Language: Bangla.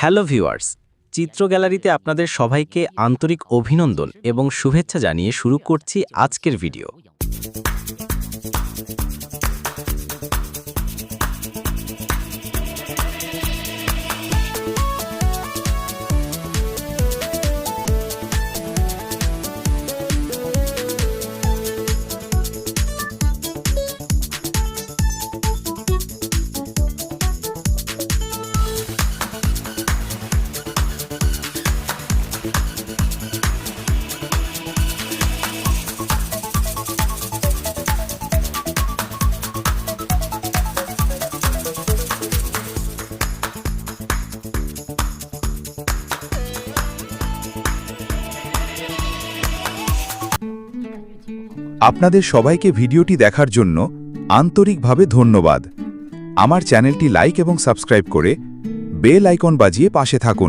হ্যালো ভিউয়ার্স, চিত্র গ্যালারিতে আপনাদের সবাইকে আন্তরিক অভিনন্দন এবং শুভেচ্ছা জানিয়ে শুরু করছি আজকের ভিডিও। আপনাদের সবাইকে ভিডিওটি দেখার জন্য আন্তরিকভাবে ধন্যবাদ। আমার চ্যানেলটি লাইক এবং সাবস্ক্রাইব করে বেল আইকন বাজিয়ে পাশে থাকুন।